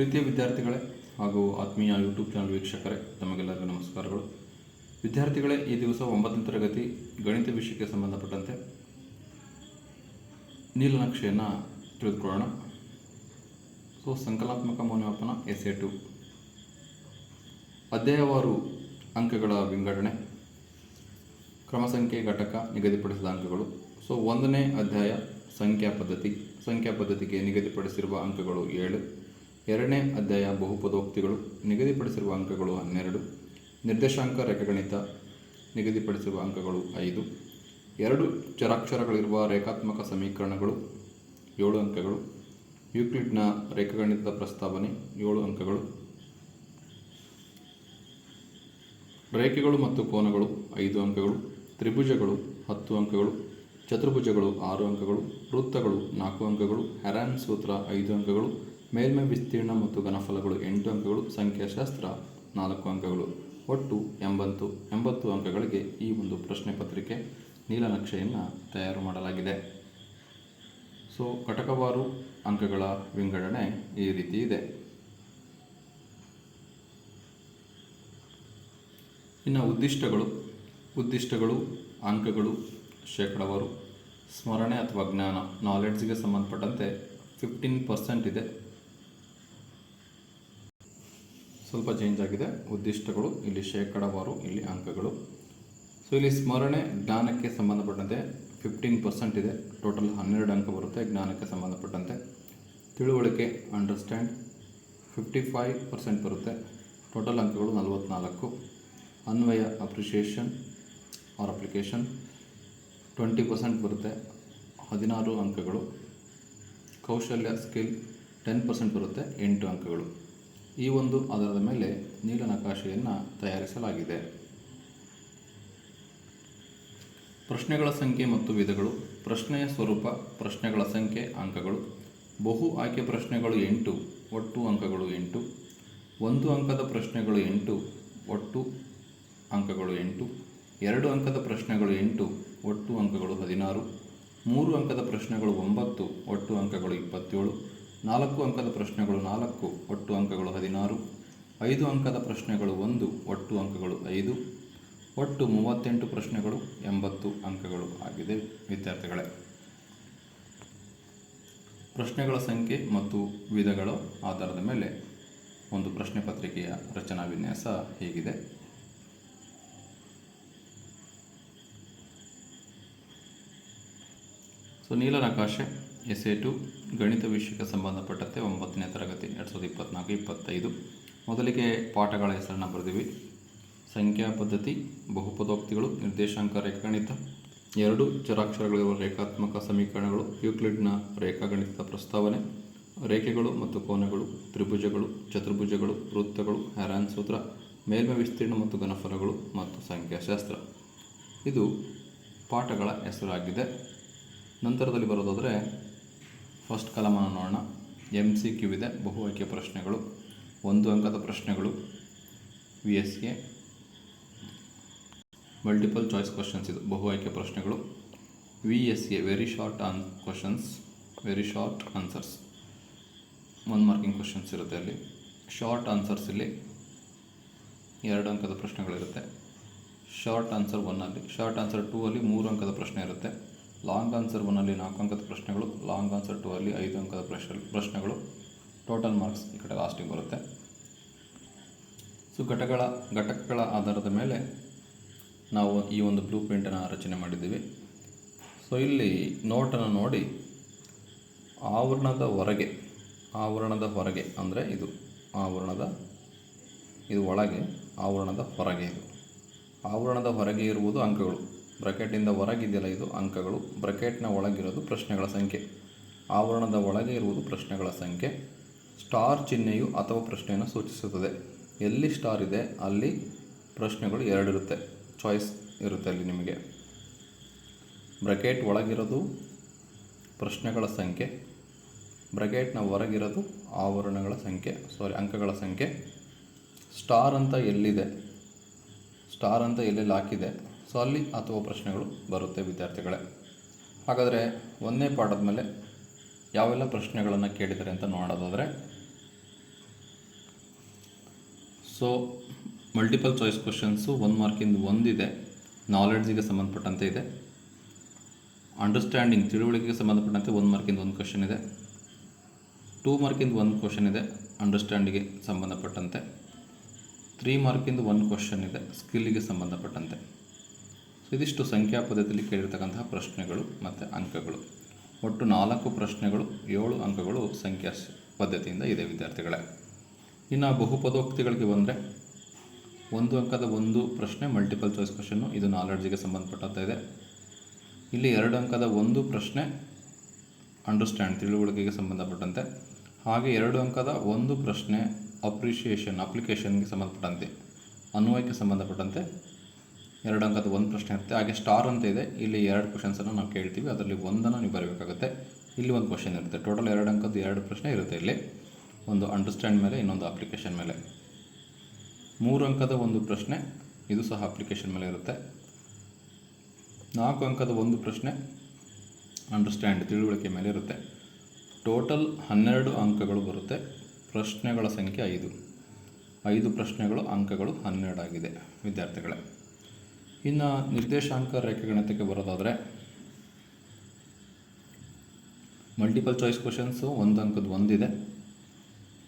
ಪ್ರೀತಿಯ ವಿದ್ಯಾರ್ಥಿಗಳೇ ಹಾಗೂ ಆತ್ಮೀಯ ಯೂಟ್ಯೂಬ್ ಚಾನಲ್ ವೀಕ್ಷಕರೇ, ತಮಗೆಲ್ಲರಿಗೂ ನಮಸ್ಕಾರಗಳು. ವಿದ್ಯಾರ್ಥಿಗಳೇ, ಈ ದಿವಸ ಒಂಬತ್ತನೇ ತರಗತಿ ಗಣಿತ ವಿಷಯಕ್ಕೆ ಸಂಬಂಧಪಟ್ಟಂತೆ ನೀಲನಕ್ಷೆಯನ್ನು ತಿಳಿದುಕೊಳ್ಳೋಣ. ಸೊ, ಸಂಕಲಾತ್ಮಕ ಮೌಲ್ಯಮಾಪನ ಎಸ್ ಎ ಟು ಅಧ್ಯಾಯವಾರು ಅಂಕಗಳ ವಿಂಗಡಣೆ ಕ್ರಮ ಸಂಖ್ಯೆ ಘಟಕ ನಿಗದಿಪಡಿಸಿದ ಅಂಕಗಳು. ಸೊ, ಒಂದನೇ ಅಧ್ಯಾಯ, ಸಂಖ್ಯಾ ಪದ್ಧತಿ. ಸಂಖ್ಯಾ ಪದ್ಧತಿಗೆ ನಿಗದಿಪಡಿಸಿರುವ ಅಂಕಗಳು ಏಳು. ಎರಡನೇ ಅಧ್ಯಾಯ ಬಹುಪದೋಕ್ತಿಗಳು, ನಿಗದಿಪಡಿಸಿರುವ ಅಂಕಗಳು ಹನ್ನೆರಡು, ನಿರ್ದೇಶಾಂಕ ರೇಖಾಗಣಿತ ನಿಗದಿಪಡಿಸಿರುವ ಅಂಕಗಳು ಐದು, ಎರಡು ಚರಾಕ್ಷರಗಳಿರುವ ರೇಖಾತ್ಮಕ ಸಮೀಕರಣಗಳು ಏಳು ಅಂಕಗಳು, ಯೂಕ್ಲಿಡ್ನ ರೇಖಾಗಣಿತದ ಪ್ರಸ್ತಾವನೆ ಏಳು ಅಂಕಗಳು, ರೇಖೆಗಳು ಮತ್ತು ಕೋನಗಳು ಐದು ಅಂಕಗಳು, ತ್ರಿಭುಜಗಳು ಹತ್ತು ಅಂಕಗಳು, ಚತುರ್ಭುಜಗಳು ಆರು ಅಂಕಗಳು, ವೃತ್ತಗಳು ನಾಲ್ಕು ಅಂಕಗಳು ಹೆರಾನ್ ಸೂತ್ರ ಐದು ಅಂಕಗಳು ಮೇಲ್ಮೈ ವಿಸ್ತೀರ್ಣ ಮತ್ತು ಘನಫಲಗಳು ಎಂಟು ಅಂಕಗಳು, ಸಂಖ್ಯಾಶಾಸ್ತ್ರ ನಾಲ್ಕು ಅಂಕಗಳು. ಒಟ್ಟು ಎಂಬತ್ತು ಎಂಬತ್ತು ಅಂಕಗಳಿಗೆ ಈ ಒಂದು ಪ್ರಶ್ನೆ ಪತ್ರಿಕೆ ನೀಲನಕ್ಷೆಯನ್ನು ತಯಾರು ಮಾಡಲಾಗಿದೆ. ಸೊ ಘಟಕವಾರು ಅಂಕಗಳ ವಿಂಗಡಣೆ ಈ ರೀತಿ ಇದೆ. ಇನ್ನು ಉದ್ದಿಷ್ಟಗಳು ಉದ್ದಿಷ್ಟಗಳು, ಅಂಕಗಳು, ಶೇಕಡಾವಾರು. ಸ್ಮರಣೆ ಅಥವಾ ಜ್ಞಾನ ನಾಲೆಡ್ಜ್ಗೆ ಸಂಬಂಧಪಟ್ಟಂತೆ ಫಿಫ್ಟೀನ್ ಪರ್ಸೆಂಟ್ ಇದೆ. ಸ್ವಲ್ಪ ಚೇಂಜ್ ಆಗಿದೆ. ಉದ್ದಿಷ್ಟಗಳು, ಇಲ್ಲಿ ಶೇಕಡವಾರು, ಇಲ್ಲಿ ಅಂಕಗಳು. ಸೊ ಇಲ್ಲಿ ಸ್ಮರಣೆ ಜ್ಞಾನಕ್ಕೆ ಸಂಬಂಧಪಟ್ಟಂತೆ ಫಿಫ್ಟೀನ್ ಪರ್ಸೆಂಟ್ ಇದೆ. ಟೋಟಲ್ ಹನ್ನೆರಡು ಅಂಕ ಬರುತ್ತೆ ಜ್ಞಾನಕ್ಕೆ ಸಂಬಂಧಪಟ್ಟಂತೆ. ತಿಳುವಳಿಕೆ ಅಂಡರ್ಸ್ಟ್ಯಾಂಡ್ ಫಿಫ್ಟಿ ಫೈವ್ ಪರ್ಸೆಂಟ್ ಬರುತ್ತೆ. ಟೋಟಲ್ ಅಂಕಗಳು ನಲವತ್ತ್ನಾಲ್ಕು ಅನ್ವಯ appreciation or application twenty percent ಬರುತ್ತೆ. ಹದಿನಾರು ಅಂಕಗಳು. ಕೌಶಲ್ಯ ಸ್ಕಿಲ್ ಟೆನ್ ಪರ್ಸೆಂಟ್ ಬರುತ್ತೆ. ಎಂಟು ಅಂಕಗಳು. ಈ ಒಂದು ಆಧಾರದ ಮೇಲೆ ನೀಲನಕಾಶೆಯನ್ನು ತಯಾರಿಸಲಾಗಿದೆ. ಪ್ರಶ್ನೆಗಳ ಸಂಖ್ಯೆ ಮತ್ತು ವಿಧಗಳು, ಪ್ರಶ್ನೆಯ ಸ್ವರೂಪ, ಪ್ರಶ್ನೆಗಳ ಸಂಖ್ಯೆ ಅಂಕಗಳು, ಬಹು ಆಯ್ಕೆ ಪ್ರಶ್ನೆಗಳು ಎಂಟು, ಒಟ್ಟು ಅಂಕಗಳು ಎಂಟು, ಒಂದು ಅಂಕದ ಪ್ರಶ್ನೆಗಳು ಎಂಟು, ಒಟ್ಟು ಅಂಕಗಳು ಎಂಟು, ಎರಡು ಅಂಕದ ಪ್ರಶ್ನೆಗಳು ಎಂಟು, ಒಟ್ಟು ಅಂಕಗಳು ಹದಿನಾರು, ಮೂರು ಅಂಕದ ಪ್ರಶ್ನೆಗಳು ಒಂಬತ್ತು, ಒಟ್ಟು ಅಂಕಗಳು ಇಪ್ಪತ್ತೇಳು ನಾಲ್ಕು ಅಂಕದ ಪ್ರಶ್ನೆಗಳು ನಾಲ್ಕು, ಒಟ್ಟು ಅಂಕಗಳು ಹದಿನಾರು. ಐದು ಅಂಕದ ಪ್ರಶ್ನೆಗಳು ಒಂದು, ಒಟ್ಟು ಅಂಕಗಳು ಐದು. ಒಟ್ಟು ಮೂವತ್ತೆಂಟು ಪ್ರಶ್ನೆಗಳು ಎಂಬತ್ತು ಅಂಕಗಳು ಆಗಿದೆ. ವಿದ್ಯಾರ್ಥಿಗಳೇ, ಪ್ರಶ್ನೆಗಳ ಸಂಖ್ಯೆ ಮತ್ತು ವಿಧಗಳ ಆಧಾರದ ಮೇಲೆ ಒಂದು ಪ್ರಶ್ನೆ ಪತ್ರಿಕೆಯ ರಚನಾ ವಿನ್ಯಾಸ ಹೀಗಿದೆ. ಸೊ, ನೀಲನಕಾಶೆ ಎಸ್ ಎ ಟು ಗಣಿತ ವಿಷಯಕ್ಕೆ ಸಂಬಂಧಪಟ್ಟಂತೆ ಒಂಬತ್ತನೇ ತರಗತಿ, ಎರಡು ಸಾವಿರದ ಇಪ್ಪತ್ತ್ನಾಲ್ಕು ಇಪ್ಪತ್ತೈದು. ಮೊದಲಿಗೆ ಪಾಠಗಳ ಹೆಸರನ್ನು ಬರೆದಿವಿ. ಸಂಖ್ಯಾ ಪದ್ಧತಿ, ಬಹುಪದೋಕ್ತಿಗಳು, ನಿರ್ದೇಶಾಂಕ ರೇಖಾಗಣಿತ. ಎರಡು, ಚರಾಕ್ಷರಗಳಿರುವ ರೇಖಾತ್ಮಕ ಸಮೀಕರಣಗಳು, ಯೂಕ್ಲಿಡ್ನ ರೇಖಾಗಣಿತದ ಪ್ರಸ್ತಾವನೆ. ರೇಖೆಗಳು ಮತ್ತು ಕೋನಗಳು, ತ್ರಿಭುಜಗಳು, ಚತುರ್ಭುಜಗಳು, ವೃತ್ತಗಳು ಹ್ಯಾರಾನ್ ಸೂತ್ರ, ಮೇಲ್ಮೈ ವಿಸ್ತೀರ್ಣ ಮತ್ತು ಘನಫಲಗಳು ಮತ್ತು ಸಂಖ್ಯಾಶಾಸ್ತ್ರ. ಇದು ಪಾಠಗಳ ಹೆಸರಾಗಿದೆ. ನಂತರದಲ್ಲಿ ಬರೋದಾದರೆ ಫಸ್ಟ್ ಕಲಮನ್ನು ನೋಡೋಣ. ಎಂ ಸಿ ಕ್ಯೂ ಇದೆ, ಬಹು ಆಯ್ಕೆ ಪ್ರಶ್ನೆಗಳು. ಒಂದು ಅಂಕದ ಪ್ರಶ್ನೆಗಳು. V S K multiple choice questions ಇದು, ಬಹು ಆಯ್ಕೆ ಪ್ರಶ್ನೆಗಳು. V S A very short an questions very short answers one marking questions ಇರುತ್ತೆ ಅಲ್ಲಿ. ಶಾರ್ಟ್ ಆನ್ಸರ್ಸ್ ಇಲ್ಲಿ ಎರಡು ಅಂಕದ ಪ್ರಶ್ನೆಗಳಿರುತ್ತೆ. ಶಾರ್ಟ್ ಆನ್ಸರ್ ಒನ್ನಲ್ಲಿ ಶಾರ್ಟ್ ಆನ್ಸರ್ ಟೂ ಅಲ್ಲಿ ಮೂರು ಅಂಕದ ಪ್ರಶ್ನೆ ಇರುತ್ತೆ. ಲಾಂಗ್ ಆನ್ಸರ್ ಒನ್ನಲ್ಲಿ ನಾಲ್ಕು ಅಂಕದ ಪ್ರಶ್ನೆಗಳು ಲಾಂಗ್ ಆನ್ಸರ್ ಟೂ ಅಲ್ಲಿ ಐದು ಅಂಕದ ಪ್ರಶ್ನೆ, ಪ್ರಶ್ನೆಗಳು ಟೋಟಲ್ ಮಾರ್ಕ್ಸ್ ಈ ಕಡೆ ಲಾಸ್ಟಿಗೆ ಬರುತ್ತೆ. ಸೊ ಘಟಕಗಳ ಘಟಕಗಳ ಆಧಾರದ ಮೇಲೆ ನಾವು ಈ ಒಂದು ಬ್ಲೂ ಪ್ರಿಂಟನ್ನು ರಚನೆ ಮಾಡಿದ್ದೀವಿ. ಸೊ ಇಲ್ಲಿ ನೋಟನ್ನು ನೋಡಿ, ಆವರಣದ ಹೊರಗೆ ಆವರಣದ ಹೊರಗೆ ಅಂದರೆ ಇದು, ಆವರಣದ, ಇದು ಒಳಗೆ, ಆವರಣದ ಹೊರಗೆ ಇದು. ಆವರಣದ ಹೊರಗೆ ಇರುವುದು ಅಂಕಗಳು. ಬ್ರಕೆಟಿಂದ ಹೊರಗಿದೆಯಲ್ಲ ಇದು ಅಂಕಗಳು. ಬ್ರಕೆಟ್ನ ಒಳಗಿರೋದು ಪ್ರಶ್ನೆಗಳ ಸಂಖ್ಯೆ. ಆವರಣದ ಒಳಗೆ ಇರುವುದು ಪ್ರಶ್ನೆಗಳ ಸಂಖ್ಯೆ. ಸ್ಟಾರ್ ಚಿಹ್ನೆಯು ಅಥವಾ ಪ್ರಶ್ನೆಯನ್ನು ಸೂಚಿಸುತ್ತದೆ. ಎಲ್ಲಿ ಸ್ಟಾರ್ ಇದೆ, ಅಲ್ಲಿ ಪ್ರಶ್ನೆಗಳು ಎರಡಿರುತ್ತೆ ಚಾಯ್ಸ್ ಇರುತ್ತೆ ಅಲ್ಲಿ ನಿಮಗೆ. ಬ್ರಕೆಟ್ ಒಳಗಿರೋದು ಪ್ರಶ್ನೆಗಳ ಸಂಖ್ಯೆ. ಬ್ರಕೆಟ್ನ ಹೊರಗಿರೋದು ಆವರಣಗಳ ಸಂಖ್ಯೆ. ಸಾರಿ, ಅಂಕಗಳ ಸಂಖ್ಯೆ. ಸ್ಟಾರ್ ಅಂತ ಎಲ್ಲಿದೆ? ಸ್ಟಾರ್ ಅಂತ ಎಲ್ಲೆಲ್ಲಿ ಹಾಕಿದೆ? ಸೊ ಅಲ್ಲಿ ಅಥವಾ ಪ್ರಶ್ನೆಗಳು ಬರುತ್ತೆ ವಿದ್ಯಾರ್ಥಿಗಳೇ. ಹಾಗಾದರೆ ಒಂದನೇ ಪಾಠದ ಮೇಲೆ ಯಾವೆಲ್ಲ ಪ್ರಶ್ನೆಗಳನ್ನು ಕೇಳಿದ್ದಾರೆ ಅಂತ ನೋಡೋದಾದರೆ, ಸೊ ಮಲ್ಟಿಪಲ್ ಚಾಯ್ಸ್ ಕ್ವಶನ್ಸು ಒಂದು ಮಾರ್ಕಿಂದ ಒಂದಿದೆ ನಾಲೆಡ್ಜಿಗೆ ಸಂಬಂಧಪಟ್ಟಂತೆ ಇದೆ ಅಂಡರ್ಸ್ಟ್ಯಾಂಡಿಂಗ್ ತಿಳುವಳಿಕೆಗೆ ಸಂಬಂಧಪಟ್ಟಂತೆ ಒಂದು ಮಾರ್ಕಿಂದ ಒಂದು ಕ್ವಶನ್ ಇದೆ ಟೂ ಮಾರ್ಕಿಂದ ಒಂದು ಕ್ವಶನ್ ಇದೆ ಅಂಡರ್ಸ್ಟ್ಯಾಂಡಿಗೆ ಸಂಬಂಧಪಟ್ಟಂತೆ ತ್ರೀ ಮಾರ್ಕಿಂದ ಒಂದು ಕ್ವಶನ್ ಇದೆ ಸ್ಕಿಲ್ಲಿಗೆ ಸಂಬಂಧಪಟ್ಟಂತೆ. ಇದಿಷ್ಟು ಸಂಖ್ಯಾ ಪದ್ಧತಿಯಲ್ಲಿ ಕೇಳಿರ್ತಕ್ಕಂತಹ ಪ್ರಶ್ನೆಗಳು ಮತ್ತು ಅಂಕಗಳು. ಒಟ್ಟು ನಾಲ್ಕು ಪ್ರಶ್ನೆಗಳು, ಏಳು ಅಂಕಗಳು ಸಂಖ್ಯಾ ಪದ್ಧತಿಯಿಂದ ಇದೆ ವಿದ್ಯಾರ್ಥಿಗಳೇ. ಇನ್ನು ಬಹುಪದೋಕ್ತಿಗಳಿಗೆ ಬಂದರೆ, ಒಂದು ಅಂಕದ ಒಂದು ಪ್ರಶ್ನೆ ಮಲ್ಟಿಪಲ್ ಚಾಯ್ಸ್ ಕ್ವಶನ್ನು ಇದು ನಾಲೆಡ್ಜಿಗೆ ಸಂಬಂಧಪಟ್ಟಂತೆ ಇದೆ. ಇಲ್ಲಿ ಎರಡು ಅಂಕದ ಒಂದು ಪ್ರಶ್ನೆ ಅಂಡರ್ಸ್ಟ್ಯಾಂಡ್ ತಿಳುವಳಿಕೆಗೆ ಸಂಬಂಧಪಟ್ಟಂತೆ. ಹಾಗೆ ಎರಡು ಅಂಕದ ಒಂದು ಪ್ರಶ್ನೆ ಅಪ್ರಿಷಿಯೇಷನ್ ಅಪ್ಲಿಕೇಶನ್ಗೆ ಸಂಬಂಧಪಟ್ಟಂತೆ, ಅನ್ವಯಕ್ಕೆ ಸಂಬಂಧಪಟ್ಟಂತೆ. ಎರಡು ಅಂಕದ ಒಂದು ಪ್ರಶ್ನೆ ಇರುತ್ತೆ. ಹಾಗೆ ಸ್ಟಾರ್ ಅಂತ ಇದೆ. ಇಲ್ಲಿ ಎರಡು ಕ್ವಶನ್ಸನ್ನು ನಾವು ಕೇಳ್ತೀವಿ. ಅದರಲ್ಲಿ ಒಂದನ್ನು ನೀವು ಬರಬೇಕಾಗುತ್ತೆ. ಇಲ್ಲಿ ಒಂದು ಕ್ವಶನ್ ಇರುತ್ತೆ. ಟೋಟಲ್ ಎರಡು ಅಂಕದ ಎರಡು ಪ್ರಶ್ನೆ ಇರುತ್ತೆ ಇಲ್ಲಿ. ಒಂದು ಅಂಡರ್ಸ್ಟ್ಯಾಂಡ್ ಮೇಲೆ, ಇನ್ನೊಂದು ಅಪ್ಲಿಕೇಶನ್ ಮೇಲೆ. ಮೂರು ಅಂಕದ ಒಂದು ಪ್ರಶ್ನೆ, ಇದು ಸಹ ಅಪ್ಲಿಕೇಶನ್ ಮೇಲೆ ಇರುತ್ತೆ. ನಾಲ್ಕು ಅಂಕದ ಒಂದು ಪ್ರಶ್ನೆ ಅಂಡರ್ಸ್ಟ್ಯಾಂಡ್ ತಿಳುವಳಿಕೆ ಮೇಲೆ ಇರುತ್ತೆ. ಟೋಟಲ್ ಹನ್ನೆರಡು ಅಂಕಗಳು ಬರುತ್ತೆ. ಪ್ರಶ್ನೆಗಳ ಸಂಖ್ಯೆ ಐದು. ಐದು ಪ್ರಶ್ನೆಗಳು, ಅಂಕಗಳು ಹನ್ನೆರಡಾಗಿದೆ. ವಿದ್ಯಾರ್ಥಿಗಳೇ. ಇನ್ನು ನಿರ್ದೇಶಾಂಕ ರೇಖಾಗಣಿತಕ್ಕೆ ಬರೋದಾದರೆ ಮಲ್ಟಿಪಲ್ ಚಾಯ್ಸ್ ಕ್ವಶನ್ಸು ಒಂದು ಅಂಕದ ಒಂದಿದೆ.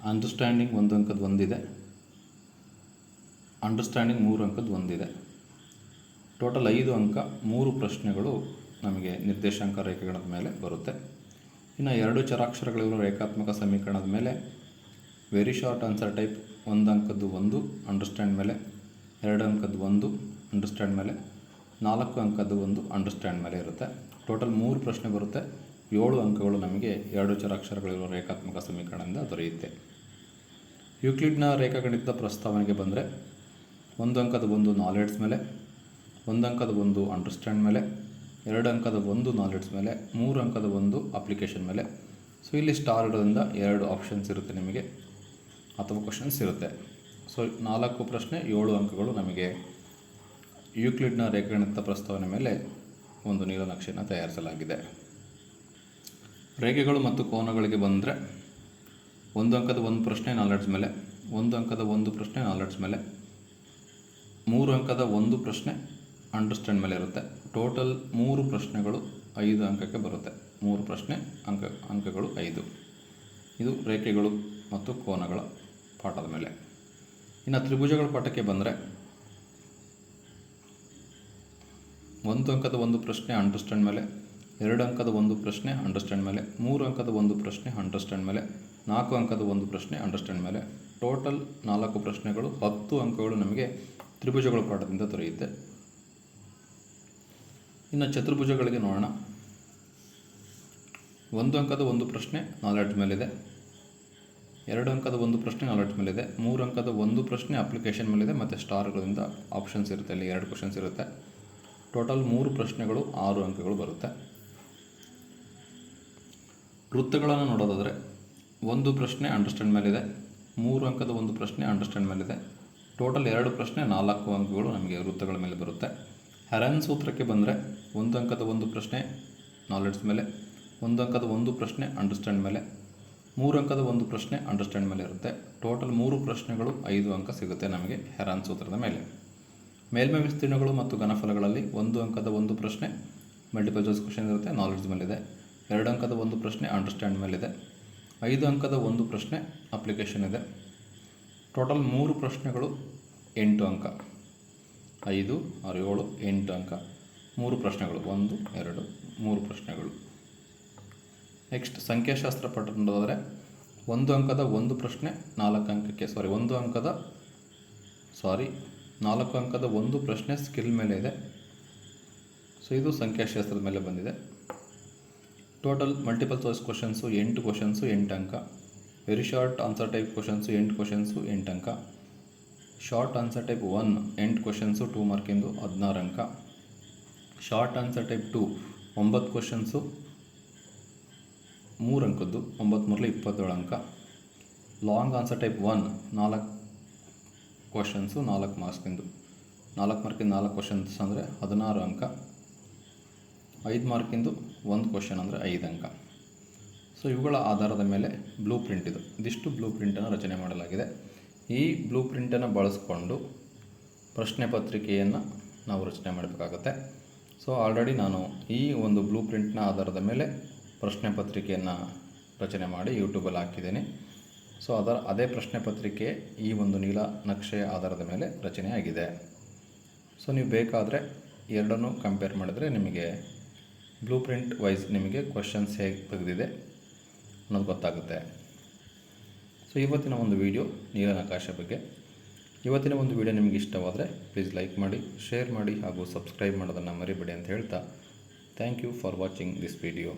ಅಂಡರ್ಸ್ಟ್ಯಾಂಡಿಂಗ್ ಒಂದು ಅಂಕದ ಒಂದಿದೆ. ಅಂಡರ್ಸ್ಟ್ಯಾಂಡಿಂಗ್ ಮೂರು ಅಂಕದ ಒಂದಿದೆ. ಟೋಟಲ್ ಐದು ಅಂಕ ಮೂರು ಪ್ರಶ್ನೆಗಳು ನಮಗೆ ನಿರ್ದೇಶಾಂಕ ರೇಖೆಗಣದ ಮೇಲೆ ಬರುತ್ತೆ. ಇನ್ನು ಎರಡು ಚರಾಕ್ಷರಗಳಿರುವ ರೇಖಾತ್ಮಕ ಸಮೀಕರಣದ ಮೇಲೆ ವೆರಿ ಶಾರ್ಟ್ ಆನ್ಸರ್ ಟೈಪ್ ಒಂದು ಅಂಕದ್ದು ಒಂದು ಅಂಡರ್ಸ್ಟ್ಯಾಂಡ್ ಮೇಲೆ ಎರಡು ಅಂಕದ್ದು ಒಂದು ಅಂಡರ್ಸ್ಟ್ಯಾಂಡ್ ಮೇಲೆ, ನಾಲ್ಕು ಅಂಕದ್ದು ಒಂದು ಅಂಡರ್ಸ್ಟ್ಯಾಂಡ್ ಮೇಲೆ ಇರುತ್ತೆ. ಟೋಟಲ್ ಮೂರು ಪ್ರಶ್ನೆ ಬರುತ್ತೆ. ಏಳು ಅಂಕಗಳು ನಮಗೆ ಎರಡು ಚರಾಕ್ಷರಗಳಿರುವ ರೇಖಾತ್ಮಕ ಸಮೀಕರಣದಿಂದ ದೊರೆಯುತ್ತೆ. ಯೂಕ್ಲಿಡ್ನ ರೇಖಾಗಣಿತದ ಪ್ರಸ್ತಾವನೆಗೆ ಬಂದರೆ, ಒಂದು ಅಂಕದ ಒಂದು ನಾಲೆಡ್ಸ್ ಮೇಲೆ, ಒಂದು ಅಂಕದ ಒಂದು ಅಂಡರ್ಸ್ಟ್ಯಾಂಡ್ ಮೇಲೆ, ಎರಡು ಅಂಕದ ಒಂದು ನಾಲೆಡ್ಸ್ ಮೇಲೆ, ಮೂರು ಅಂಕದ ಒಂದು ಅಪ್ಲಿಕೇಶನ್ ಮೇಲೆ. ಸೊ ಇಲ್ಲಿ ಸ್ಟಾರ್ ಇಡೋದ್ರಿಂದ ಎರಡು ಆಪ್ಷನ್ಸ್ ಇರುತ್ತೆ ನಿಮಗೆ, ಅಥವಾ ಕ್ವಶನ್ಸ್ ಇರುತ್ತೆ. ಸೊ ನಾಲ್ಕು ಪ್ರಶ್ನೆ ಏಳು ಅಂಕಗಳು ನಮಗೆ ಯೂಕ್ಲಿಡ್ನ ರೇಖಾಗಣಿತ ಪ್ರಸ್ತಾವನೆ ಮೇಲೆ ಒಂದು ನೀಲನಕ್ಷೆಯನ್ನು ತಯಾರಿಸಲಾಗಿದೆ. ರೇಖೆಗಳು ಮತ್ತು ಕೋನಗಳಿಗೆ ಬಂದರೆ ಒಂದು ಅಂಕದ ಒಂದು ಪ್ರಶ್ನೆ ನಾಲೆಡ್ಜ್ ಮೇಲೆ, ಒಂದು ಅಂಕದ ಒಂದು ಪ್ರಶ್ನೆ ನಾಲೆಡ್ಜ್ ಮೇಲೆ, ಮೂರು ಅಂಕದ ಒಂದು ಪ್ರಶ್ನೆ ಅಂಡರ್ಸ್ಟ್ಯಾಂಡ್ ಮೇಲೆ ಇರುತ್ತೆ. ಟೋಟಲ್ ಮೂರು ಪ್ರಶ್ನೆಗಳು ಐದು ಅಂಕಕ್ಕೆ ಬರುತ್ತೆ. ಮೂರು ಪ್ರಶ್ನೆ ಅಂಕ, ಅಂಕಗಳು ಐದು. ಇದು ರೇಖೆಗಳು ಮತ್ತು ಕೋನಗಳ ಪಾಠದ ಮೇಲೆ. ಇನ್ನು ತ್ರಿಭುಜಗಳ ಪಾಠಕ್ಕೆ ಬಂದರೆ ಒಂದು ಅಂಕದ ಒಂದು ಪ್ರಶ್ನೆ ಅಂಡರ್ಸ್ಟ್ಯಾಂಡ್ ಮೇಲೆ, ಎರಡು ಅಂಕದ ಒಂದು ಪ್ರಶ್ನೆ ಅಂಡರ್ಸ್ಟ್ಯಾಂಡ್ ಮೇಲೆ, ಮೂರು ಅಂಕದ ಒಂದು ಪ್ರಶ್ನೆ ಅಂಡರ್ಸ್ಟ್ಯಾಂಡ್ ಮೇಲೆ, ನಾಲ್ಕು ಅಂಕದ ಒಂದು ಪ್ರಶ್ನೆ ಅಂಡರ್ಸ್ಟ್ಯಾಂಡ್ ಮೇಲೆ. ಟೋಟಲ್ ನಾಲ್ಕು ಪ್ರಶ್ನೆಗಳು, ಹತ್ತು ಅಂಕಗಳು ನಮಗೆ ತ್ರಿಭುಜಗಳ ಪಾಠದಿಂದ ದೊರೆಯುತ್ತೆ. ಇನ್ನು ಚತುರ್ಭುಜಗಳಿಗೆ ನೋಡೋಣ. ಒಂದು ಅಂಕದ ಒಂದು ಪ್ರಶ್ನೆ ನಾಲೆಡ್ಜ್ ಮೇಲಿದೆ. ಎರಡು ಅಂಕದ ಒಂದು ಪ್ರಶ್ನೆ ನಾಲೆಡ್ಜ್ ಮೇಲಿದೆ. ಮೂರು ಅಂಕದ ಒಂದು ಪ್ರಶ್ನೆ ಅಪ್ಲಿಕೇಶನ್ ಮೇಲಿದೆ. ಮತ್ತು ಸ್ಟಾರ್ಗಳಿಂದ ಆಪ್ಷನ್ಸ್ ಇರುತ್ತೆ. ಅಲ್ಲಿ ಎರಡು ಕ್ವಶನ್ಸ್ ಇರುತ್ತೆ. ಟೋಟಲ್ ಮೂರು ಪ್ರಶ್ನೆಗಳು, ಆರು ಅಂಕಗಳು ಬರುತ್ತೆ. ವೃತ್ತಗಳನ್ನು ನೋಡೋದಾದರೆ, ಒಂದು ಪ್ರಶ್ನೆ ಅಂಡರ್ಸ್ಟ್ಯಾಂಡ್ ಮೇಲಿದೆ, ಮೂರು ಅಂಕದ ಒಂದು ಪ್ರಶ್ನೆ ಅಂಡರ್ಸ್ಟ್ಯಾಂಡ್ ಮೇಲಿದೆ. ಟೋಟಲ್ ಎರಡು ಪ್ರಶ್ನೆ, ನಾಲ್ಕು ಅಂಕಗಳು ನಮಗೆ ವೃತ್ತಗಳ ಮೇಲೆ ಬರುತ್ತೆ. ಹೆರನ್ ಸೂತ್ರಕ್ಕೆ ಬಂದರೆ, ಒಂದು ಅಂಕದ ಒಂದು ಪ್ರಶ್ನೆ ನಾಲೆಡ್ಜ್ ಮೇಲೆ, ಒಂದು ಅಂಕದ ಒಂದು ಪ್ರಶ್ನೆ ಅಂಡರ್ಸ್ಟ್ಯಾಂಡ್ ಮೇಲೆ, ಮೂರು ಅಂಕದ ಒಂದು ಪ್ರಶ್ನೆ ಅಂಡರ್ಸ್ಟ್ಯಾಂಡ್ ಮೇಲೆ ಇರುತ್ತೆ. ಟೋಟಲ್ ಮೂರು ಪ್ರಶ್ನೆಗಳು, ಐದು ಅಂಕ ಸಿಗುತ್ತೆ ನಮಗೆ ಹೆರಾನ್ ಸೂತ್ರದ ಮೇಲೆ. ಮೇಲ್ಮೈ ವಿಸ್ತೀರ್ಣಗಳು ಮತ್ತು ಘನಫಲಗಳಲ್ಲಿ ಒಂದು ಅಂಕದ ಒಂದು ಪ್ರಶ್ನೆ ಮಲ್ಟಿಪಲ್ ಚಾಯ್ಸ್ ಕ್ವಶನ್ ಇರುತ್ತೆ ನಾಲೆಡ್ಜ್ ಮೇಲಿದೆ. ಎರಡು ಅಂಕದ ಒಂದು ಪ್ರಶ್ನೆ ಅಂಡರ್ಸ್ಟ್ಯಾಂಡ್ ಮೇಲಿದೆ. ಐದು ಅಂಕದ ಒಂದು ಪ್ರಶ್ನೆ ಅಪ್ಲಿಕೇಶನ್ ಇದೆ. ಟೋಟಲ್ ಮೂರು ಪ್ರಶ್ನೆಗಳು ಎಂಟು ಅಂಕ. ಐದು, ಆರು, ಏಳು, ಎಂಟು ಅಂಕ. ಮೂರು ಪ್ರಶ್ನೆಗಳು, ಒಂದು, ಎರಡು, ಮೂರು ಪ್ರಶ್ನೆಗಳು. ನೆಕ್ಸ್ಟ್ ಸಂಖ್ಯಾಶಾಸ್ತ್ರ ಪಠ ನೋಡೋದಾದರೆ, ಒಂದು ಅಂಕದ ಒಂದು ಪ್ರಶ್ನೆ ನಾಲ್ಕು ಅಂಕಕ್ಕೆ ಸಾರಿ ಒಂದು ಅಂಕದ ಸಾರಿ ನಾಲ್ಕು ಅಂಕದ ಒಂದು ಪ್ರಶ್ನೆ ಸ್ಕಿಲ್ ಮೇಲೆ ಇದೆ. ಸೊ ಇದು ಸಂಖ್ಯಾಶಾಸ್ತ್ರದ ಮೇಲೆ ಬಂದಿದೆ. ಟೋಟಲ್ ಮಲ್ಟಿಪಲ್ ಚಾಯ್ಸ್ ಕ್ವಶನ್ಸು ಎಂಟು ಕ್ವಶನ್ಸು ಎಂಟು ಅಂಕ. Very short answer type questions ಎಂಟು ಕ್ವಶನ್ಸು ಎಂಟು ಅಂಕ. ಶಾರ್ಟ್ ಆನ್ಸರ್ ಟೈಪ್ ಒನ್ ಎಂಟು ಕ್ವಶನ್ಸು ಟೂ ಮಾರ್ಕಿಂದು ಹದಿನಾರು ಅಂಕ. ಶಾರ್ಟ್ ಆನ್ಸರ್ ಟೈಪ್ ಟು ಒಂಬತ್ತು ಕ್ವಶನ್ಸು ಮೂರು ಅಂಕದ್ದು, ಒಂಬತ್ತು ಮೂರಲಿ ಇಪ್ಪತ್ತೇಳು ಅಂಕ. ಲಾಂಗ್ ಆನ್ಸರ್ ಟೈಪ್ ಒನ್ ನಾಲ್ಕು ಕ್ವಶನ್ಸು ನಾಲ್ಕು ಮಾರ್ಕ್ಸಿಂದು ನಾಲ್ಕು ಮಾರ್ಕಿಂದ ನಾಲ್ಕು ಕ್ವಶನ್ಸ್ ಅಂದರೆ ಹದಿನಾರು ಅಂಕ. ಐದು ಮಾರ್ಕಿಂದು ಒಂದು ಕ್ವಶನ್ ಅಂದರೆ ಐದು ಅಂಕ. ಸೊ ಇವುಗಳ ಆಧಾರದ ಮೇಲೆ ಬ್ಲೂ ಪ್ರಿಂಟ್ ಇದು. ಇದಿಷ್ಟು ಬ್ಲೂ ಪ್ರಿಂಟನ್ನು ರಚನೆ ಮಾಡಲಾಗಿದೆ. ಈ ಬ್ಲೂ ಪ್ರಿಂಟನ್ನು ಬಳಸಿಕೊಂಡು ಪ್ರಶ್ನೆ ಪತ್ರಿಕೆಯನ್ನು ನಾವು ರಚನೆ ಮಾಡಬೇಕಾಗತ್ತೆ. ಸೊ ಆಲ್ರೆಡಿ ನಾನು ಈ ಒಂದು ಬ್ಲೂ ಪ್ರಿಂಟ್ನ ಆಧಾರದ ಮೇಲೆ ಪ್ರಶ್ನೆ ಪತ್ರಿಕೆಯನ್ನು ರಚನೆ ಮಾಡಿ ಯೂಟ್ಯೂಬಲ್ಲಿ ಹಾಕಿದ್ದೀನಿ. ಸೊ ಅದರ ಅದೇ ಪ್ರಶ್ನೆ ಪತ್ರಿಕೆ ಈ ಒಂದು ನೀಲ ನಕ್ಷೆಯ ಆಧಾರದ ಮೇಲೆ ರಚನೆಯಾಗಿದೆ ಸೊ ನೀವು ಬೇಕಾದರೆ ಎರಡನ್ನೂ ಕಂಪೇರ್ ಮಾಡಿದರೆ ನಿಮಗೆ ಬ್ಲೂ ಪ್ರಿಂಟ್ ವೈಸ್ ನಿಮಗೆ ಕ್ವಶನ್ಸ್ ಹೇಗೆ ತೆಗೆದಿದೆ ಅನ್ನೋದು ಗೊತ್ತಾಗುತ್ತೆ. ಸೊ ಇವತ್ತಿನ ಒಂದು ವಿಡಿಯೋ ನೀಲನಕಾಶೆ ಬಗ್ಗೆ. ಇವತ್ತಿನ ಒಂದು ವಿಡಿಯೋ ನಿಮಗೆ ಇಷ್ಟವಾದರೆ ಪ್ಲೀಸ್ ಲೈಕ್ ಮಾಡಿ ಶೇರ್ ಮಾಡಿ ಹಾಗೂ ಸಬ್ಸ್ಕ್ರೈಬ್ ಮಾಡೋದನ್ನು ಮರಿಬೇಡಿ ಅಂತ ಹೇಳ್ತಾ thank you for watching this video